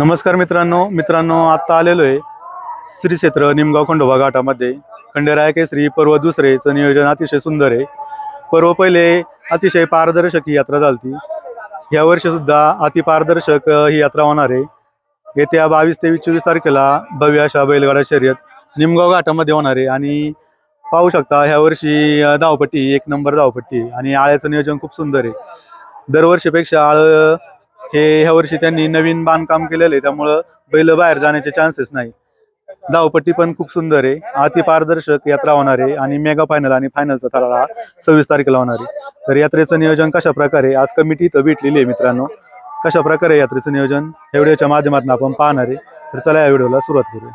नमस्कार मित्रांनो मित्रांनो आता आलेलो आहे श्री क्षेत्र निमगाव खंडोबा घाटामध्ये. खंडेराय केसरी पर्व दुसरेचं नियोजन अतिशय सुंदर आहे. पर्व पहिले अतिशय पारदर्शक ही यात्रा झालती यावर्षीसुद्धा वर्षी सुद्धा ही यात्रा होणार आहे. येत्या बावीस तेवीस चोवीस तारखेला भव्य अशा बैलगाडा शर्यत निमगाव घाटामध्ये होणार आहे. आणि पाहू शकता ह्या वर्षी धावपट्टी एक नंबर धावपट्टी आणि आळ्याचं नियोजन खूप सुंदर आहे. दरवर्षीपेक्षा आळ हे ह्या वर्षी त्यांनी नवीन बांधकाम केलेलं आहे त्यामुळं बैल बाहेर जाण्याचे चान्सेस नाही. धावपट्टी पण खूप सुंदर आहे अति पारदर्शक यात्रा होणार आहे आणि मेगा फायनल आणि फायनलचा थरार हा सव्वीस तारखेला होणार आहे. तर यात्रेचं नियोजन कशा प्रकारे आज कमिटी इथं भेटलेली आहे मित्रांनो. कशा प्रकारे यात्रेचं नियोजन या व्हिडिओच्या माध्यमातून आपण पाहणार आहे. तर चला या व्हिडिओला सुरुवात करूया.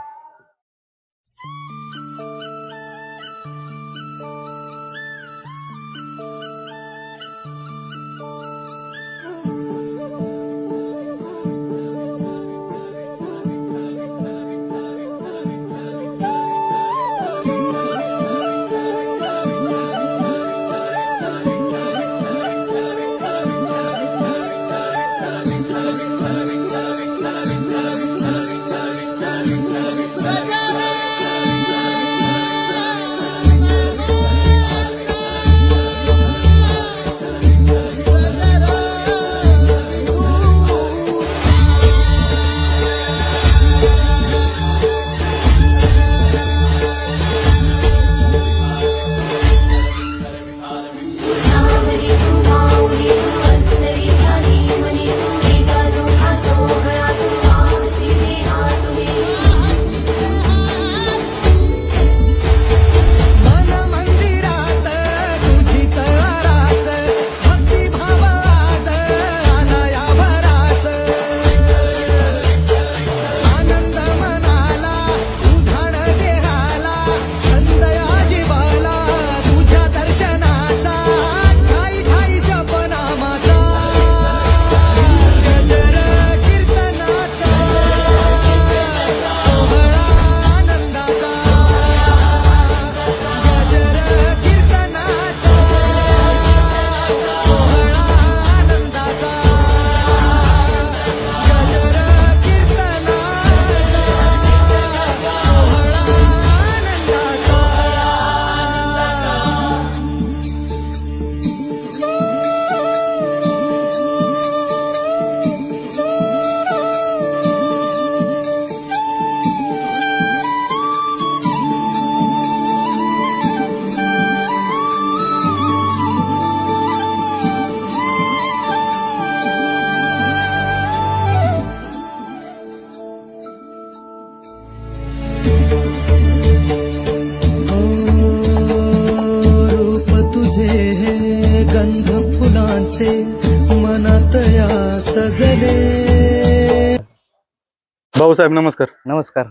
भाऊसाहेब नमस्कार. नमस्कार.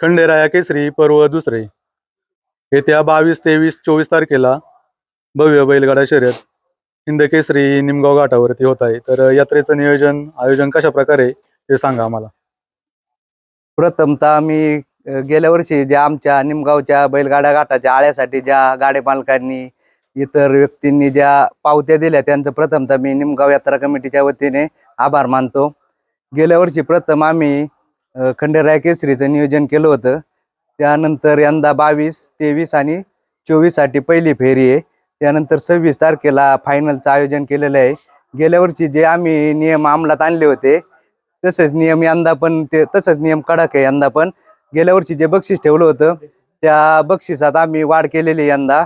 खंडेराया केसरी पर्व दुसरे. येत्या बावीस तेवीस चोवीस तारखेला भव्य बैलगाडा शर्यत हिंद केसरी निमगाव घाटावरती होत आहे. तर यात्रेचं नियोजन आयोजन कशा प्रकारे ते सांगा आम्हाला. प्रथमतः आम्ही गेल्या वर्षी ज्या आमच्या निमगावच्या बैलगाडा घाटाच्या आळ्यासाठी ज्या गाड्या मालकांनी इतर व्यक्तींनी ज्या पावत्या दिल्या त्यांचं प्रथमतः मी निमगाव यात्रा कमिटीच्या वतीने आभार मानतो. गेल्या वर्षी प्रथम आम्ही खंडेराय केसरीचं नियोजन केलं होतं. त्यानंतर यंदा बावीस तेवीस आणि चोवीससाठी पहिली फेरी आहे. त्यानंतर सव्वीस तारखेला फायनलचं आयोजन केलेलं आहे. गेल्या वर्षी जे आम्ही नियम अंमलात आणले होते तसेच नियम यंदा पण ते तसंच नियम कडक आहे यंदा पण. गेल्या वर्षी जे बक्षीस ठेवलं होतं त्या बक्षिसात आम्ही वाढ केलेली आहे यंदा.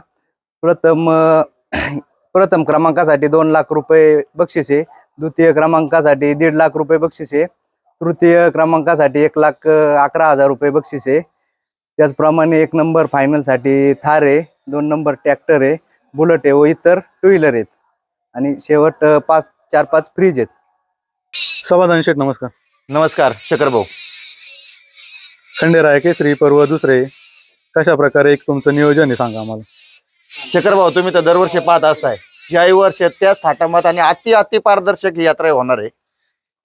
प्रथम प्रथम क्रमांकासाठी दोन लाख रुपये बक्षीस आहे. द्वितीय क्रमांकासाठी दीड लाख रुपये बक्षीस आहे. तृतीय क्रमांकासाठी एक लाख अकरा हजार रुपये बक्षीस आहे. त्याचप्रमाणे एक नंबर फायनलसाठी थार आहे दोन नंबर ट्रॅक्टर आहे बुलेट आहे व इतर टू व्हीलर आहेत. आणि शेवट पाच चार पाच फ्रीज आहेत. समाधान शेठ नमस्कार. नमस्कार शकर भाऊ. खंडेराया केसरी पर्व दुसरे. कशा प्रकारे एक तुमचं नियोजन आहे सांगा आम्हाला. शकर भाऊ तुम्ही तर दरवर्षी पाहत असताय. याही वर्ष त्याच थाटामात आणि अति अति पारदर्शक ही यात्रा होणार आहे.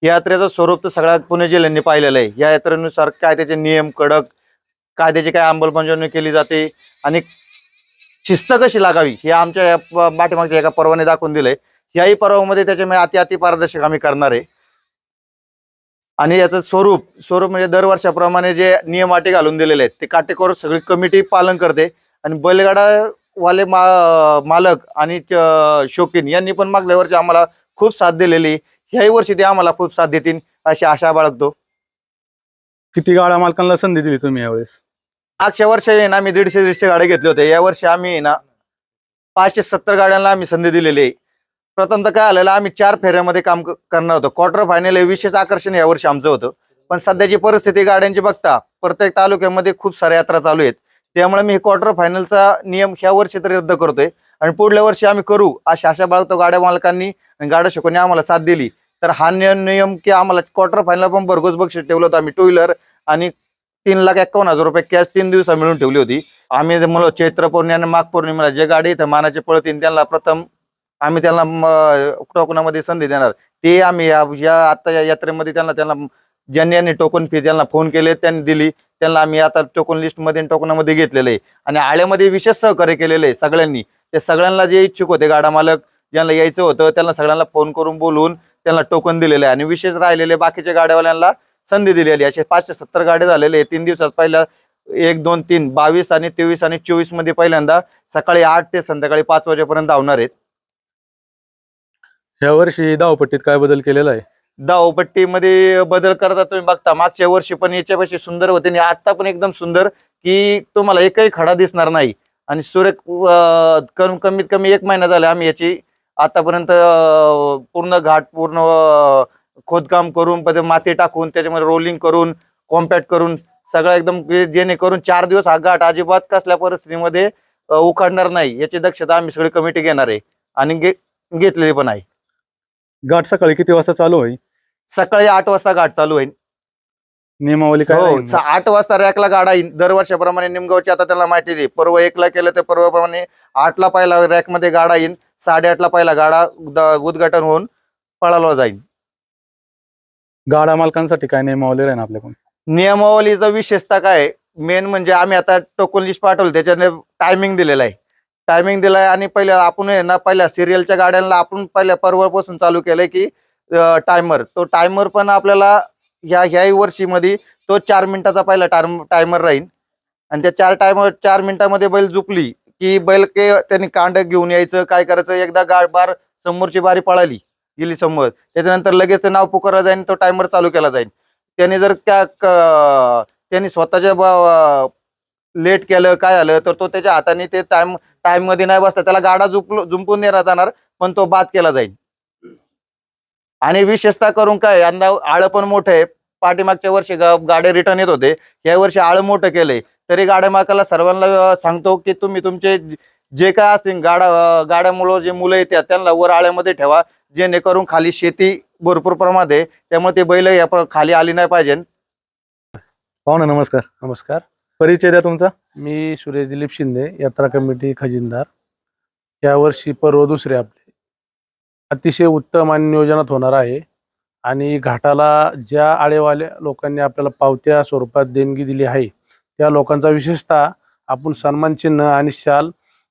यात्रेचं स्वरूप तर सगळ्या पुणे जिल्ह्यांनी पाहिलेलं आहे. या यात्रेनुसार काय त्याचे नियम कडक कायद्याची काय अंमलबजावणी केली जाते आणि शिस्त कशी लागावी हे आमच्या पाठीमागच्या एका पर्वाने दाखवून दिले याही पर्वामध्ये त्याच्यामुळे अति अति पारदर्शक आम्ही करणार आहे. आणि याचं स्वरूप स्वरूप म्हणजे दर वर्षाप्रमाणे जे नियम अटी घालून दिलेले आहेत ते काटेकोर सगळी कमिटी पालन करते. आणि बैलगाडा वाले मा मालक आणि शौकीन यांनी पण मागल्या वर्षी आम्हाला खूप साथ दिलेली. ह्याही वर्षी ते आम्हाला खूप साथ देतील अशी आशा बाळगतो. किती गाड्या मालकांना संधी दिली तुम्ही यावेळेस? मागच्या वर्षी आहे ना आम्ही दीडशे दीडशे गाड्या घेतले होते. या वर्षी आम्ही आहे ना पाचशे सत्तर गाड्यांना आम्ही संधी दिलेली. आहे प्रथमतः काय आलेलं आम्ही चार फेऱ्यामध्ये काम क- करणार होतो. क्वार्टर फायनल हे विशेष आकर्षण या वर्षी आमचं होतं. पण सध्याची परिस्थिती गाड्यांची बघता प्रत्येक तालुक्यामध्ये खूप साऱ्या यात्रा चालू आहेत. त्यामुळे मी हे क्वार्टर फायनलचा नियम ह्या वर्षी तरी रद्द करतोय. आणि पुढल्या वर्षी आम्ही करू अशी आशा बाळगतो गाड्या मालकांनी आणि गाड्या शिकवणी आम्हाला साथ दिली. तर हा नियम नियम की आम्हाला क्वार्टर फायनल पण भरघोस बक्षीस ठेवलं होतं आम्ही टू व्हीलर आणि तीन लाख एक्कावन्न हजार रुपये कॅश तीन दिवसा मिळून ठेवली होती. आम्ही जे म्हणलो चैत्र पौर्णिमा आणि माघ पौर्णिमेला जे गाडी इथं मानाचे पळतील त्यांना प्रथम आम्ही त्यांना टोकनामध्ये संधी देणार. ते आम्ही या या आता या यात्रेमध्ये त्यांना त्यांना ज्यांनी यांनी टोकन फी त्यांना फोन केले त्यांनी दिली. त्यांना आम्ही आता टोकन लिस्टमध्ये टोकनामध्ये घेतलेलं. आहे आणि आळ्यामध्ये विशेष सहकार्य केलेलं आहे सगळ्यांनी. ते सगळ्यांना जे इच्छुक होते गाडा मालक ज्यांना यायचं होतं त्यांना सगळ्यांना फोन करून बोलवून त्यांना टोकन दिलेलं आहे. आणि विशेष राहिलेले बाकीच्या गाड्यावाल्यांना संधी दिलेली आहे. असे पाचशे सत्तर गाड्या झालेले आहे तीन दिवसात पहिल्या एक दोन तीन बावीस आणि तेवीस आणि चोवीसमध्ये पहिल्यांदा सकाळी आठ ते संध्याकाळी पाच वाजेपर्यंत धावणार आहेत. या वर्षी धावपट्टीत काय बदल केलेला आहे? धावपट्टीमध्ये बदल करता तुम्ही बघता. मागच्या वर्षी पण याच्यापेक्षा सुंदर होते आणि आता पण एकदम सुंदर की तुम्हाला एकही खडा दिसणार नाही. आणि कम- कमीत कमी एक महिना झाला आम्ही याची आतापर्यंत पूर्ण घाट पूर्ण खोदकाम करून माती टाकून त्याच्यामध्ये रोलिंग करून कॉम्पॅक्ट करून सगळं एकदम जेणेकरून चार दिवस हा घाट अजिबात कसल्या परिस्थितीमध्ये उखाडणार नाही याची दक्षता आम्ही सगळी कमिटी घेणार आहे. आणि घे- घेतलेली पण आहे. गाठ सकाळी किती वाजता चालू होईल? सकाळी आठ वाजता घाट चालू होईल. नियमावली काय हो आठ वाजता रॅकला गाडा येईल दरवर्षाप्रमाणे निमगावची आता त्याला माहिती दे पर्व एकला केलं तर पर्वप्रमाणे आठला पहिला रॅकमध्ये गाडा येईल साडेआठला पहिला गाडा उद्घाटन होऊन पळाला जाईल. गाड्या मालकांसाठी काय नियमावली राहील आपल्याकडून? नियमावलीचा विशेषता काय? मेन म्हणजे आम्ही आता टोकन लिस्ट पाठवलं त्याच्याने टायमिंग दिलेला आहे. टायमिंग दिलाय आणि पहिल्या आपण आहे ना पहिल्या सिरियलच्या गाड्यांना आपण पहिल्या पर्वापासून चालू केलंय की टायमर तो टायमर पण आपल्याला ह्या ह्याही वर्षीमध्ये तो चार मिनिटाचा पहिला टायमर राहील आणि त्या चार टायमर चार मिनिटामध्ये बैल झुपली की बैल के त्यांनी कांड घेऊन यायचं काय करायचं? एकदा गाड बार समोरची बारी पळाली गेली समोर. त्याच्यानंतर लगेच ते नाव पुकारला जाईल तो टायमर चालू केला जाईल त्याने जर त्या क- त्यांनी स्वतःच्या लेट केलं काय आलं तर तो त्याच्या हाताने ते टाइम टाइममध्ये नाही बसता त्याला गाडा झुपलो झुंपून नाही जाणार पण तो बाद केला जाईल आणि विशेषतः करून काय यांना आळं पण मोठं आहे. पाठीमागच्या वर्षी गा- गाड्या रिटर्न येत होते. या वर्षी आळं मोठं केलंय. तरी गाड्या मालकाला सर्वांना सांगतो की तुम्ही तुमचे ज- काय असतील गाडा गाड्यामुळं जे मुलं येतात त्यांना वर आळ्यामध्ये ठेवा. जेणेकरून खाली शेती भरपूर प्रमाणात आहे. त्यामुळे ते बैल या प्र- खाली आली नाही पाहिजे. पाहुणा नमस्कार. नमस्कार. परिचय द्या तुमचा. मी सुरेश दिलीप शिंदे यात्रा कमिटी खजिनदार. यावर्षी पर्व दुसरे आपले. अतिशय उत्तम आणि नियोजनात होणार आहे. आणि घाटाला ज्या आळेवाल्या लोकांनी आपल्याला पावत्या स्वरूपात देणगी दिली आहे त्या लोकांचा विशेषतः आपण सन्मान चिन्ह आणि शाल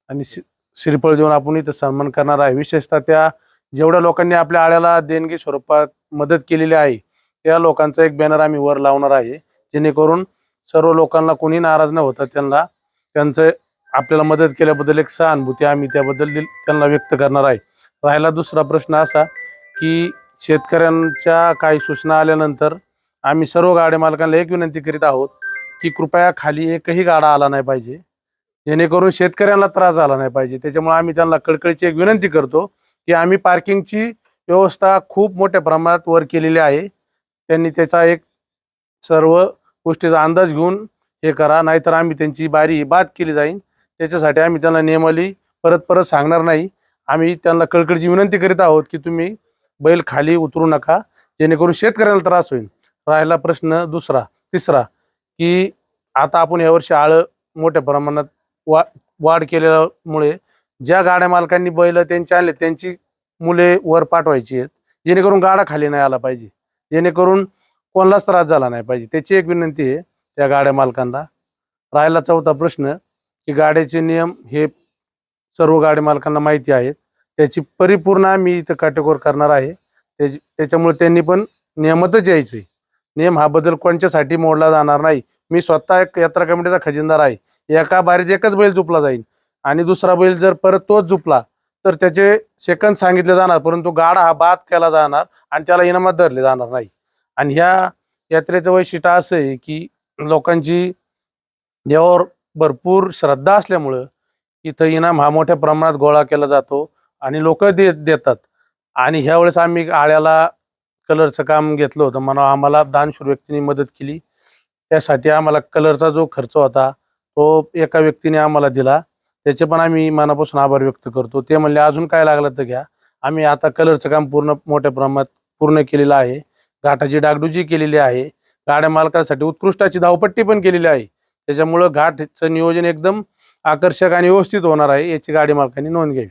आणि शि- श्रीफळ देऊन आपण इथं सन्मान करणार आहे. विशेषतः त्या जेवढ्या लोकांनी आपल्या आळ्याला देणगी स्वरूपात मदत केलेली आहे त्या लोकांचा एक बॅनर आम्ही वर लावणार आहे जेणेकरून सर्व लोकांना कोणी नाराज न होता त्यांना त्यांचं आपल्याला मदत केल्याबद्दल एक सहानुभूती आम्ही त्याबद्दल दिल- त्यांना व्यक्त करणार आहे. राहिला दुसरा प्रश्न असा की शेतकऱ्यांच्या काही सूचना आल्यानंतर आम्ही सर्व गाड्या मालकांना एक विनंती करीत आहोत की कृपया खाली एकही गाडा आला नाही पाहिजे. जेणेकरून शेतकऱ्यांना त्रास झाला नाही पाहिजे. त्याच्यामुळे आम्ही त्यांना कळकळीची एक विनंती करतो की आम्ही पार्किंगची व्यवस्था खूप मोठ्या प्रमाणात वर केलेली आहे. त्यांनी त्याचा एक सर्व गोष्टीचा अंदाज घेऊन हे करा नाहीतर आम्ही त्यांची बारी बाद केली जाईल त्याच्यासाठी आम्ही त्यांना नियमावली परत परत सांगणार नाही. आम्ही त्यांना कळकळीची विनंती करीत आहोत की तुम्ही बैल खाली उतरू नका जेणेकरून शेतकऱ्याला त्रास होईल. राहिला प्रश्न दुसरा तिसरा की आता आपण यावर्षी आळं मोठ्या प्रमाणात वा वाढ केल्यामुळे ज्या गाड्या मालकांनी बैल त्यांचे आणले त्यांची मुले वर पाठवायची आहेत जेणेकरून गाडा खाली नाही आला पाहिजे. जेणेकरून कोणालाच त्रास झाला नाही पाहिजे. त्याची एक विनंती आहे त्या गाड्या मालकांना. राहिला चौथा प्रश्न की गाड्याचे नियम हे सर्व गाडी मालकांना माहिती आहेत. त्याची परिपूर्ण आम्ही इथं काटेकोर करणार आहे. त्याची- त्याच्यामुळे त्यांनी पण नियमातच यायचं आहे नियम हा बदल कोणच्यासाठी मोडला जाणार नाही. मी स्वतः एक यात्रा कमिटीचा खजिनदार आहे. एका बारीत एकच बैल झुपला जाईल आणि दुसरा बैल जर परत तोच झुपला तर त्याचे सेकंद सांगितले जाणार परंतु गाडा हा बाद केला जाणार आणि त्याला इनामात धरले जाणार नाही. आणि ह्या यात्रेचं वैशिष्ट्य असं आहे की लोकांची देवावर भरपूर श्रद्धा असल्यामुळं इथं इनाम हा मोठ्या प्रमाणात गोळा केला जातो. आणि लोक दे देतात. आणि ह्यावेळेस आम्ही आळ्याला कलरचं काम घेतलं होतं. म्हणा आम्हाला दानशूर व्यक्तीने मदत केली. त्यासाठी आम्हाला कलरचा जो खर्च होता तो एका व्यक्तीने आम्हाला दिला. त्याचे पण आम्ही मनापासून आभार व्यक्त करतो. ते म्हणले अजून काय लागलं तर घ्या. आम्ही आता कलरचं काम पूर्ण मोठ्या प्रमाणात पूर्ण केलेलं आहे. घाटाची डागडुजी केलेली आहे. गाड्या मालकासाठी उत्कृष्टाची धावपट्टी पण केलेली आहे. त्याच्यामुळं घाटचं नियोजन एकदम आकर्षक आणि व्यवस्थित होणार आहे. याची गाडी मालकांनी नोंद घ्यावी.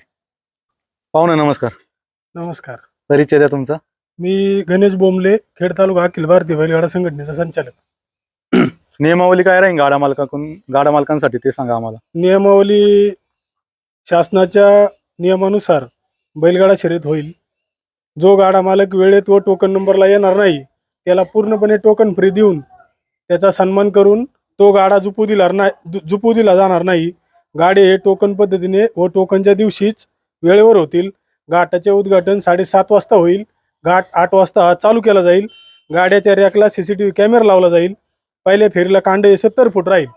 पाहुणे नमस्कार. नमस्कार. परिचय द्या तुमचा. मी गणेश बोंबले खेड तालुका अखिल भारतीय बैलगाडा संघटनेचा संचालक. नियमावली काय राहील गाड्या मालकाकडून? गाड्या मालकांसाठी ते सांगा आम्हाला. नियमावली शासनाच्या नियमानुसार बैलगाडा शर्यत होईल. जो गाडा मालक वेळेत व टोकन नंबरला येणार नाही त्याला पूर्णपणे टोकन फ्री देऊन त्याचा सन्मान करून तो गाडा जुपू दिला नाही जुपू दिला जाणार नाही. गाडे हे टोकन पद्धतीने व टोकनच्या दिवशीच वेळेवर होतील. घाटाचे उद्घाटन साडेसात वाजता होईल. घाट आठ वाजता हा चालू केला जाईल. गाड्याच्या रॅकला C C T V camera लावला जाईल. पहिल्या फेरीला कांड हे सत्तर फूट राहील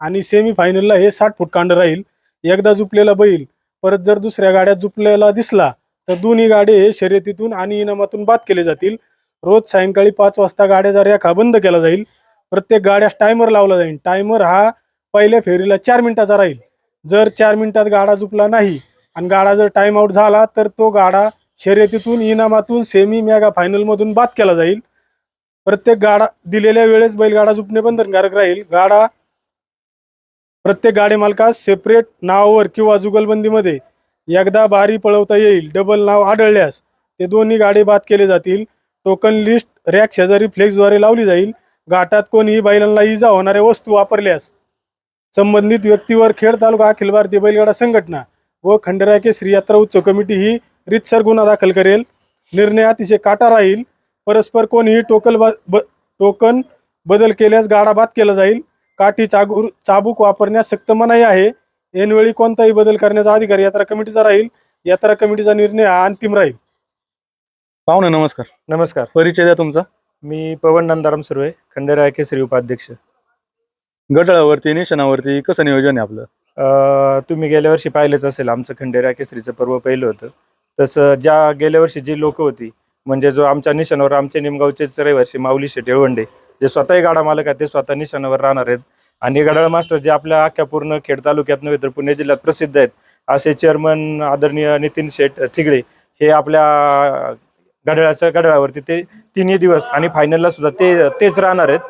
आणि सेमी फायनलला हे साठ फूट कांड राहील. एकदा जुपलेला बैल परत जर दुसऱ्या गाड्यात जुपलेला दिसला तर दोन्ही गाडे हे शर्यतीतून आणि इनामातून बाद केले जातील. रोज सायंकाळी पाच वाजता गाड्याचा रेखा बंद केला जाईल. प्रत्येक गाड्यास टायमर लावला जाईल. टायमर हा पहिल्या फेरीला चार मिनिटाचा राहील. जर चार मिनिटात गाडा जुपला नाही आणि गाडा जर टाइम आउट झाला तर तो गाडा शर्यतीतून इनामातून सेमी मेगा फायनलमधून बाद केला जाईल. प्रत्येक गाडा दिलेल्या वेळेस बैलगाडा झुपणे बंधनकारक राहील. गाडा प्रत्येक गाडी मालकास सेपरेट नावावर किंवा जुगलबंदीमध्ये एकदा बारी पळवता येईल. डबल नाव आढळल्यास ते दोन्ही गाडे बाद केले जातील. टोकन लिस्ट रॅक शेजारी फ्लेक्सद्वारे लावली जाईल. घाटात कोणीही बैलांना इजा होणाऱ्या वस्तू वापरल्यास संबंधित व्यक्तीवर खेड तालुका अखिल भारतीय बैलगाडा संघटना व खंडेराय केसरी यात्रा उत्सव कमिटी ही रितसर गुन्हा दाखल करेल. निर्णय अतिशय काटा राहील. परस्पर कोणीही टोकल बा ब टोकन बदल केल्यास गाडा बाद केला जाईल. काठी चागू चाबूक वापरण्यास सक्त मनाई आहे. ऐनवेळी कोणताही बदल करण्याचा अधिकार यात्रा कमिटीचा राहील. यात्रा कमिटीचा निर्णय हा अंतिम राहील. पाहुणे नमस्कार. नमस्कार. परिचय द्या तुमचा. मी पवन नंदाराम सुर्वे खंडेराय केसरी उपाध्यक्ष. गटावरती निशाणावरती कसं नियोजन आहे आपलं? तुम्ही गेल्या वर्षी पाहिलेच असेल आमचं खंडेऱ्या केसरीचं पर्व पहिलं होतं. तसं ज्या गेल्या वर्षी जी लोक होती म्हणजे जो आमच्या निशाणावर आमचे निमगावचेच रहिवासी माऊली शेटेळवंडे जे स्वतःही गाडा मालक आहेत ते स्वतः निशाणावर राहणार आहेत. आणि गडाळ मास्टर जे आपल्या अख्ख्या पूर्ण खेड तालुक्यात नव्हे तर पुणे जिल्ह्यात प्रसिद्ध आहेत असे चेअरमन आदरणीय नितीन शेठ थिगळे हे आपल्या गडाळाच्या गडाळावरती ते तिन्ही दिवस आणि फायनलला सुद्धा ते तेच राहणार आहेत.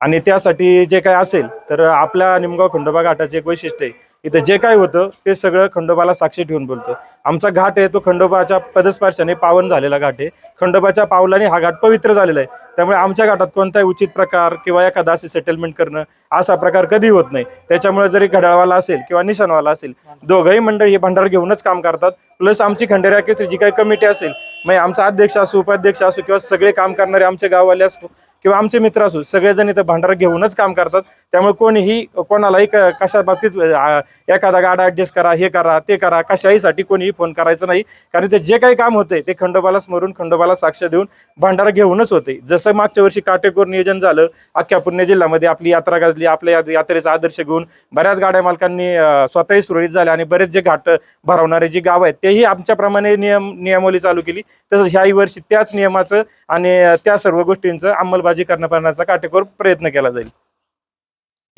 आणि त्यासाठी जे काय असेल तर आपल्या निमगाव खंडोबा घाटाचे एक वैशिष्ट्य आहे. इथं जे काय होतं ते सगळं खंडोबाला साक्षी ठेवून बोलतं. आमचा घाट आहे तो खंडोबाच्या पदस्पर्शाने पावन झालेला घाट आहे. खंडोबाच्या पावलाने हा घाट पवित्र झालेला आहे. त्यामुळे आमच्या घाटात कोणताही उचित प्रकार किंवा एखादा असे सेटलमेंट करणं असा प्रकार कधी होत नाही. त्याच्यामुळे जरी घड्याळवाला असेल किंवा निशाणवाला असेल दोघंही मंडळी हे भंडार घेऊनच काम करतात. प्लस आमची खंडेरा केसरी जी काही कमिटी असेल मग आमचा अध्यक्ष असो उपाध्यक्ष असो किंवा सगळे काम करणारे आमचे गाववाले असो किंवा आमचे मित्र असो सगळेजण इथं भांडारा घेऊनच काम करतात. त्यामुळे कोणीही कोणालाही क- कशा बाबतीत एखादा गाडा ऍडजस्ट करा हे करा ते करा कशाहीसाठी कोणीही फोन करायचं नाही. कारण ते जे काही काम होते ते खंडोबाला स्मरून खंडोबाला साक्ष देऊन भांडारा घेऊनच होते जसं मागच्या वर्षी काटेकोर नियोजन झालं अख्ख्या पुणे जिल्ह्यामध्ये आपली यात्रा गाजली आपल्या यात्रेचा आदर्श घेऊन बऱ्याच गाड्या मालकांनी स्वतःही सुरळीत झाल्या आणि बरेच जे घाट भरवणारे जी गाव आहेत तेही आमच्याप्रमाणे नियम नियमावली चालू केली. तसंच ह्याही वर्षी त्याच नियमाचं आणि त्या सर्व गोष्टींचं अंमलबजावणी करण्याचा काटेकोर प्रयत्न केला जाईल.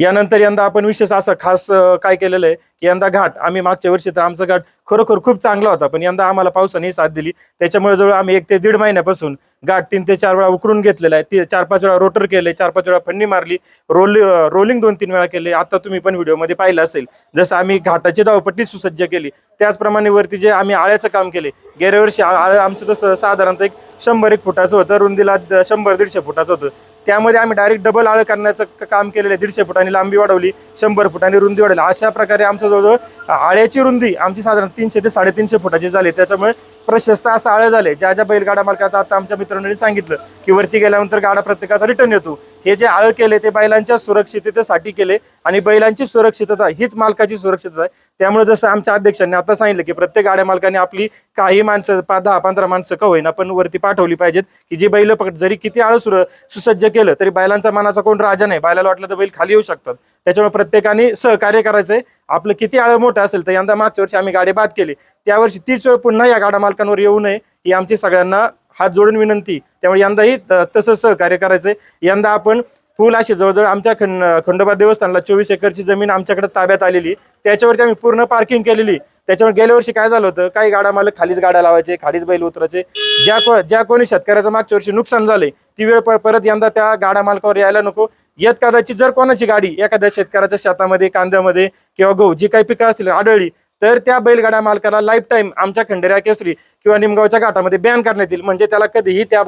यानंतर यंदा आपण विशेष असं खास काय केलेलं आहे की यंदा घाट आम्ही मागच्या वर्षी तर आमचा घाट खरोखर खूप चांगला होता पण यंदा आम्हाला पावसाने साथ दिली. त्याच्यामुळे जवळ आम्ही एक ते दीड महिन्यापासून घाट तीन ते चार वेळा उकरून घेतलेला आहे. ती चार पाच वेळा रोटर केले चार पाच वेळा फन्नी मारली रोल रोलिंग दोन तीन वेळा केले. आता तुम्ही पण व्हिडिओमध्ये पाहिलं असेल जसं आम्ही घाटाची धावपट्टी सुसज्ज केली त्याचप्रमाणे वरती जे आम्ही आळ्याचं काम केले गेल्या वर्षी आळं आमचं तसं साधारणतः एक शंभर एक फुटाचं होतं रुंदीला शंभर दीडशे फुटाचं होतं. त्यामध्ये आम्ही डायरेक्ट डबल आळं करण्याचं क- काम केलेलं आहे. दीडशे फुटांनी लांबी वाढवली शंभर फुटांनी रुंदी वाढवली. अशा प्रकारे आमच्या जवळजवळ आळ्याची रुंदी आमची साधारण तीनशे ते साडेतीनशे फुटाची झाली. त्याच्यामुळे प्रशस्त असं आळं झाले ज्या ज्या बैलगाडा मालकात आता आमच्या मित्रांनी सांगितलं की वरती गेल्यानंतर गाडा प्रत्येकाचा रिटर्न येतो. हे जे आळं केले ते बैलांच्या सुरक्षिततेसाठी केले आणि बैलांची सुरक्षितता हीच मालकाची सुरक्षितता आहे. त्यामुळे जसं आमच्या अध्यक्षांनी आता सांगितलं की प्रत्येक गाड्या मालकाने आपली काही माणसं पा दहा पंधरा माणसं का होईना पण वरती पाठवली पाहिजेत की जी बैल पकड जरी किती आळं सुर सुसज्ज केलं तरी बैलांचा मनाचा कोण राजा नाही. बैलाला वाटलं तर बैल खाली येऊ शकतात. त्याच्यामुळे प्रत्येकाने सहकार्य करायचंय. आपलं किती आळं मोठं असेल तर यंदा मागच्या वर्षी आम्ही गाडी बाद केली. त्यावर्षी तीच वेळ पुन्हा या गाड्या मालकांवर येऊ नये ही आमची सगळ्यांना हात जोडून विनंती. त्यामुळे यंदाही त- तसंच सहकार्य करायचंय. यंदा आपण फुल अशी जवळजवळ आमच्या खंड खंडोबा देवस्थानला चोवीस एकरची जमीन आमच्याकडे ताब्यात आलेली. त्याच्यावरती आम्ही पूर्ण पार्किंग केलेली. त्याच्यावर गेल्या वर्षी काय झालं होतं? काही गाड्या मालक खालीच गाड्या लावायचे खालीच बैल उतरायचे. ज्या को ज्या कोणी शेतकऱ्याचं मागच्या वर्षी नुकसान झालंय ती वेळ प- परत यंदा त्या गाड्या मालकावर यायला नको. येत कदाचित जर कोणाची गाडी एखाद्या शेतकऱ्याच्या शेतामध्ये कांद्यामध्ये किंवा गहू जी काही पिकं असतील आढळली तर त्या बैलगाड्या मालकाला लाईफ टाईम आमच्या खंडेऱ्या केसरी किंवा निमगावच्या घाटामध्ये बॅन करण्यात येईल. म्हणजे त्याला कधीही त्या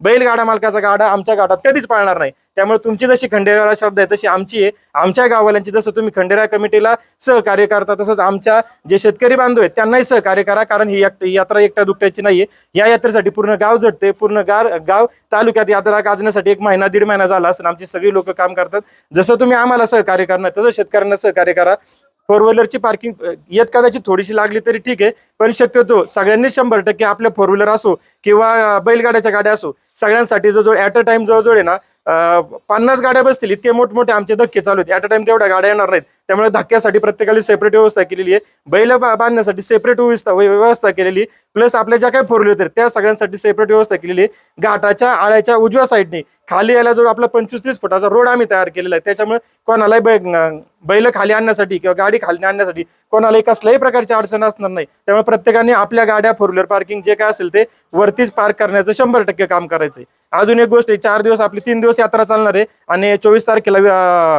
बैलगाडा मालकाचा गाडा आमच्या गाठात कधीच पाळणार नाही. त्यामुळे तुमची जशी खंडेराला श्रद्धा आहे तशी आमची आहे. आमच्या गाववाल्यांची जसं तुम्ही खंडेरा कमिटीला सहकार्य करता तसंच आमच्या जे शेतकरी बांधव आहेत त्यांनाही सहकार्य करा. कारण ही यात्रा एकट्या दुकट्याची नाहीये. या यात्रेसाठी पूर्ण गाव झटते पूर्ण गार गाव तालुक्यात यात्रा गाजण्यासाठी एक महिना दीड महिना झाला असं आमची सगळी लोक काम करतात. जसं तुम्ही आम्हाला सहकार्य करणार तसं शेतकऱ्यांना सहकार्य करा. फोर व्हीलरची पार्किंग येत कदाचित थोडीशी लागली तरी ठीक आहे. पण शक्यतो सगळ्यांनी शंभर टक्के आपल्या फोर व्हीलर असो किंवा बैलगाड्याच्या गाड्या असो सगळ्यांसाठी जवळजवळ ॲट अ टाइम जवळजवळ आहे ना पन्नास गाड्या बसतील इतके मोठमोठे आमचे धक्के चालू आहेत. ॲट अ टाइम तेवढ्या गाड्या येणार नाहीत. त्यामुळे धक्क्यासाठी प्रत्येकाला सेपरेट व्यवस्था केलेली आहे. बैल बा- बांधण्यासाठी सेपरेट व्यवस्था व्यवस्था केलेली प्लस आपल्या ज्या काही फोर व्हीलर आहेत त्या सगळ्यांसाठी सेपरेट व्यवस्था केलेली आहे. घाटाच्या आळ्याच्या उजव्या साईडने खाली यायला जो आपला पंचवीस तीस फुटाचा रोड आम्ही तयार केलेला आहे. त्याच्यामुळे कोणालाही बै बैल खाली आणण्यासाठी किंवा गाडी खाली आणण्यासाठी कोणालाही कसल्याही प्रकारची अडचण असणार नाही. त्यामुळे प्रत्येकाने आपल्या गाड्या फोर व्हीलर पार्किंग जे काय असेल ते वरतीच पार्क करण्याचं शंभर टक्के काम करायचंय. अजून एक गोष्ट आहे चार दिवस आपली तीन दिवस यात्रा चालणार आहे आणि चोवीस तारखेला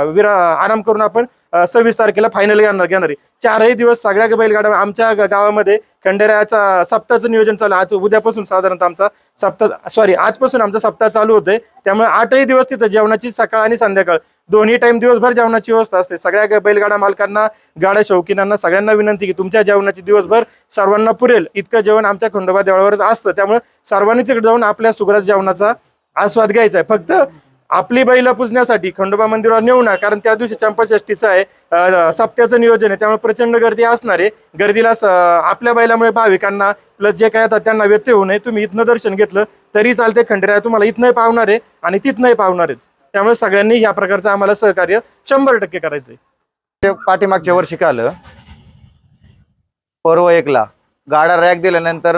विरा आराम करून आपण सव्वीस तारखेला फायनल घेणार घेणार आहे. चारही दिवस सगळ्या बैलगाड्या आमच्या गावामध्ये खंडेरायाचा सप्ताहाचं नियोजन चालू आज उद्यापासून साधारणतः आमचा सप्ताह सॉरी आजपासून आमचा सप्ताह चालू होतोय. त्यामुळे आठही दिवस तिथं जेवणाची सकाळ आणि संध्याकाळ. दोन्ही टाइम दिवसभर जेवणाची व्यवस्था असते. सगळ्या बैलगाडा मालकांना गाड्या शौकीनांना सगळ्यांना विनंती की तुमच्या जेवणाची दिवसभर सर्वांना पुरेल. इतकं जेवण आमच्या खंडोबा देवळावर असतं. त्यामुळे सर्वांनी तिकडे जाऊन आपल्या सुग्रास जेवणाचा आस्वाद घ्यायचा आहे. फक्त आपली बैल पुजण्यासाठी खंडोबा मंदिरावर नेऊ ना कारण त्या दिवशी चंपाषष्टीचं आहे. सप्त्याचं नियोजन आहे त्यामुळे प्रचंड गर्दी असणार आहे. गर्दीला आपल्या बैलामुळे भाविकांना प्लस जे काय येतात त्यांना व्यत्यय होऊ नये. तुम्ही इथनं दर्शन घेतलं तरी चालते खंडेराय. तुम्हाला इथनंही पावणार आहे आणि तिथनंही पावणार आहेत. त्यामुळे सगळ्यांनी या प्रकारचं आम्हाला सहकार्य शंभर टक्के करायचंय. ते पाठीमागच्या वर्षी काल परवा पर्व एकला. गाड्या रॅक दिल्यानंतर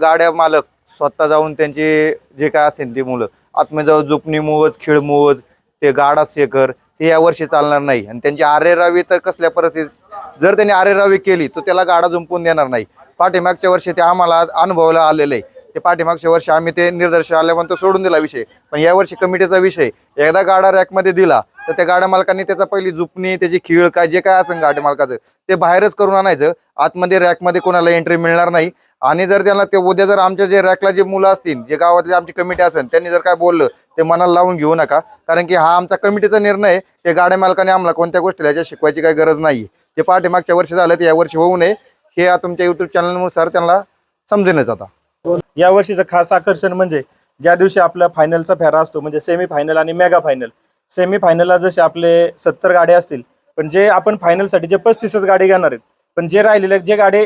गाड्या मालक स्वतः जाऊन त्यांची जे काय असतील ती मुलं. आतमध्ये जोपणी मोज मोवज खिळ मोवज ते गाडा सेकर हे या वर्षी चालणार नाही. आणि त्यांची आरेरावी तर कसल्या परिस्थितीत जर त्यांनी आरेरावी केली तर त्याला गाडा जुंपून देणार नाही. पाठीमागच्या वर्षी ते आम्हाला अनुभवायला आलेलं. आहे ते पाठीमागच्या वर्षी आम्ही ते निर्दर्शन आल्यापर्यंत सोडून दिला विषय. पण यावर्षी कमिटीचा विषय. एकदा गाडा रॅकमध्ये दिला तर त्या गाड्या मालकांनी त्याचा पहिली जुपणी त्याची खीळ काय जे काय असेल गाड्या मालकाचं ते बाहेरच करून आणायचं. आतमध्ये रॅकमध्ये कोणाला एंट्री मिळणार नाही. आणि जर त्यांना ते उद्या जर आमच्या जे रॅकला जे मुलं असतील जे गावातले आमची कमिटी असेल त्यांनी जर काय बोललं ते मनाला लावून घेऊ नका. कारण की हा आमचा कमिटीचा निर्णय आहे. ते गाड्या मालकाने आम्हाला कोणत्या गोष्टीला याच्या शिकवायची काही गरज नाही ते पाठीमागच्या वर्षी झालं ते यावर्षी होऊ नये. हे तुमच्या युट्यूब चॅनलनुसार त्यांना समजेनच आता. या वर्षीचं खास आकर्षण म्हणजे ज्या दिवशी आपला फायनलचा फेरा असतो म्हणजे सेमी फायनल आणि मेगा फायनल सेमी फायनलला जसे आपले सत्तर गाड्या असतील पण जे आपण फायनलसाठी जे पस्तीसच गाडी घेणार आहेत पण जे राहिलेले जे गाडी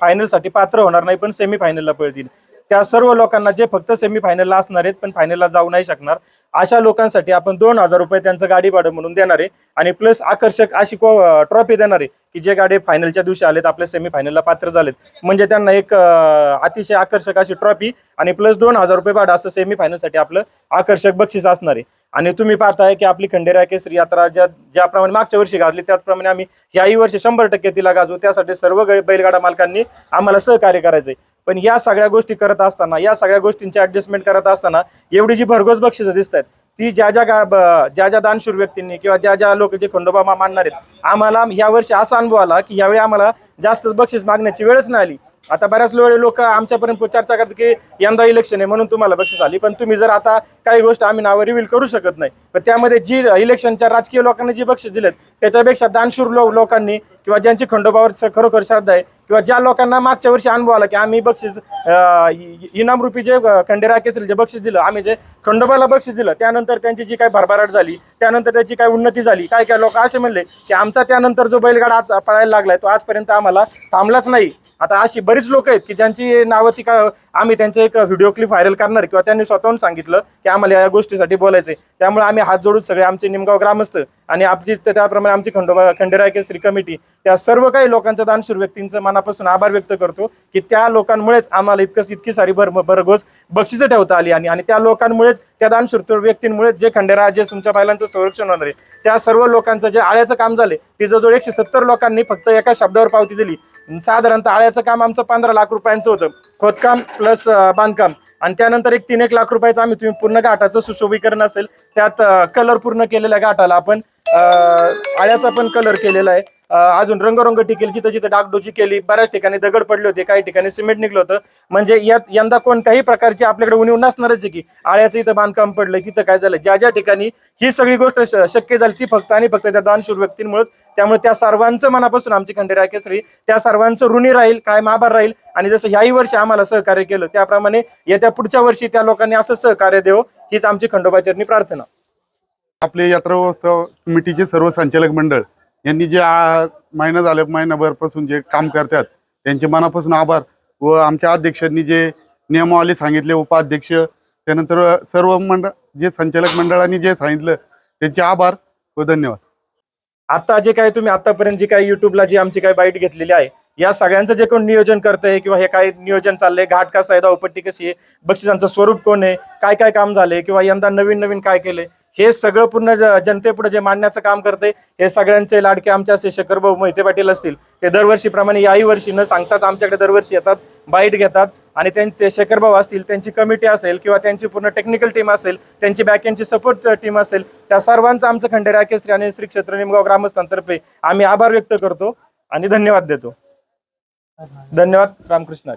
फायनलसाठी पात्र होणार नाही पण सेमी फायनलला पळतील. त्या सर्व लोकांना जे फक्त सेमी फायनलला असणार आहेत पण फायनलला जाऊ नाही शकणार अशा लोकांसाठी आपण दोन हजार रुपये त्यांचं गाडी भाडं म्हणून देणार आहे. आणि प्लस आकर्षक अशी ट्रॉफी देणार आहे की जे गाडी फायनलच्या दिवशी आलेत आपल्या सेमी फायनलला पात्र झालेत. म्हणजे त्यांना एक अतिशय आकर्षक अशी ट्रॉफी आणि प्लस दोन हजार रुपये भाडं असं सेमी फायनलसाठी आपलं आकर्षक बक्षीस असणार आहे. आणि तुम्ही पाहताय की आपली खंडेरा केसरी यात्रा ज्या ज्याप्रमाणे मागच्या वर्षी गाजली त्याचप्रमाणे आम्ही याही वर्षी शंभर टक्के तिला गाजू त्यासाठी सर्व बैलगाडा मालकांनी आम्हाला सहकार्य करायचंय. पण या सगळ्या गोष्टी करत असताना या सगळ्या गोष्टींची ऍडजस्टमेंट करत असताना एवढी जी भरघोस बक्षिसं दिसत आहेत ती ज्या ज्या ब- ज्या ज्या दानशूर व्यक्तींनी किंवा ज्या ज्या लोक जे खंडोबा मा- मानणार आहेत आम्हाला या वर्षी असा अनुभव आला की यावेळी आम्हाला जास्त बक्षीस मागण्याची वेळच नाही आली. आता बऱ्याच लोक आमच्यापर्यंत चर्चा करतात की यंदा इलेक्शन आहे म्हणून तुम्हाला बक्षीस आली पण तुम्ही जर आता काही गोष्ट आम्ही नावं रिव्हील करू शकत नाही पण त्यामध्ये जी इलेक्शनच्या राजकीय लोकांनी जी बक्षीस दिलेत त्याच्यापेक्षा दानशूर लोकांनी किंवा ज्यांची खंडोबावर खरोखर श्रद्धा आहे किंवा ज्या लोकांना मागच्या वर्षी अनुभव आला की आम्ही बक्षीस इनाम रुपी इनामरूपी जे खंडेरा केसरी जे बक्षीस दिलं आम्ही जे खंडोबाला बक्षीस दिलं त्यानंतर त्यांची जी काही भरभराट झाली त्यानंतर त्याची काय उन्नती झाली काय काय लोक असे म्हणले की आमचा त्यानंतर जो बैलगाडा आज पळायला लागलाय तो आजपर्यंत आम्हाला थांबलाच नाही. आता अशी बरीच लोक आहेत की ज्यांची नावं ती का आम्ही त्यांचे एक व्हिडिओ क्लिप व्हायरल करणार किंवा त्यांनी स्वतःहून सांगितलं की आम्हाला या गोष्टीसाठी बोलायचे त्यामुळे आम्ही हात जोडून सगळे आमचे निमगाव ग्रामस्थ आणि आपली त्याप्रमाणे आमची खंडोबा खंडेराय केसरी कमिटी त्या सर्व काही लोकांच्या दानशूर व्यक्तींचं मनापासून आभार व्यक्त करतो की त्या लोकांमुळेच आम्हाला इतकं इतकी सारी भर भरघोस बक्षिसं ठेवता आली आणि आणि त्या लोकांमुळेच त्या दानशूर व्यक्तींमुळे जे खंडेराय जे तुमच्या बायलांचं संरक्षण होणार आहे त्या सर्व लोकांचं जे आळ्याचं काम झाले ते जवळजवळ एकशे सत्तर लोकांनी फक्त एका शब्दावर पावती दिली. साधारणतः आळ्याचं काम आमचं पंधरा लाख रुपयांचं होतं. खोदकाम प्लस बांधकाम. आणि त्यानंतर एक तीन एक लाख रुपयाचं आम्ही तुम्ही पूर्ण घाटाचं सुशोभीकरण असेल त्यात कलर पूर्ण केलेल्या घाटाला आपण. आळ्याचा पण कलर केलेला आहे. अजून रंगरंगटी केली जिथं जिथं डागडुजी केली बऱ्याच ठिकाणी दगड पडले होते काही ठिकाणी सिमेंट निघलं होतं. म्हणजे यात यंदा कोणत्याही प्रकारची आपल्याकडे उणीव नसणारच आहे की आळ्याचं इथं बांधकाम पडलं तिथं काय झालं? ज्या ज्या ठिकाणी ही सगळी गोष्ट शक्य झाली ती फक्त आणि फक्त त्या दानशूर व्यक्तींमुळेच. त्यामुळे त्या सर्वांचं मनापासून आमची खंडेराय केसरी त्या सर्वांचं ऋणी राहील काय माभार राहील. आणि जसं ह्याही वर्षी आम्हाला सहकार्य केलं त्याप्रमाणे येत्या पुढच्या वर्षी त्या लोकांनी असं सहकार्य देव हीच आमची खंडोबाचरणी प्रार्थना. आपले यात्रा महोत्सव कमिटीचे सर्व संचालक मंडळ यांनी जे महिना झाले महिनाभरपासून जे काम करतात त्यांचे मनापासून आभार. व आमच्या अध्यक्षांनी जे नियमावली सांगितले उपाध्यक्ष त्यानंतर सर्व मंडळ जे संचालक मंडळांनी जे सांगितलं त्यांचे आभार व धन्यवाद. आता जे काय तुम्ही आतापर्यंत जी काही युट्यूबला जी आमची काही बाईट घेतलेली आहे या सगळ्यांचं जे कोण नियोजन करतंय किंवा हे काय नियोजन चाललंय घाट कसा आहे धावपट्टी कशी आहे बक्षिसांचं स्वरूप कोण आहे काय काय काम झालंय किंवा यंदा नवीन नवीन काय केलंय हे सगळं पूर्ण जनतेपुढे जे मांडण्याचं काम करते हे सगळ्यांचे लाडके आमचे असे शेखरभाऊ मोहिते पाटील असतील ते दरवर्षीप्रमाणे याही वर्षी न सांगताच आमच्याकडे दरवर्षी येतात बाईट घेतात आणि त्यांचे शेखरभाऊ असतील त्यांची कमिटी असेल किंवा त्यांची पूर्ण टेक्निकल टीम असेल त्यांची बॅकएंडची सपोर्ट टीम असेल त्या सर्वांचं आमचं खंडेराय केसरी आणि श्री क्षेत्र निमगाव ग्रामस्थांतर्फे आम्ही आभार व्यक्त करतो आणि धन्यवाद देतो. धन्यवाद रामकृष्ण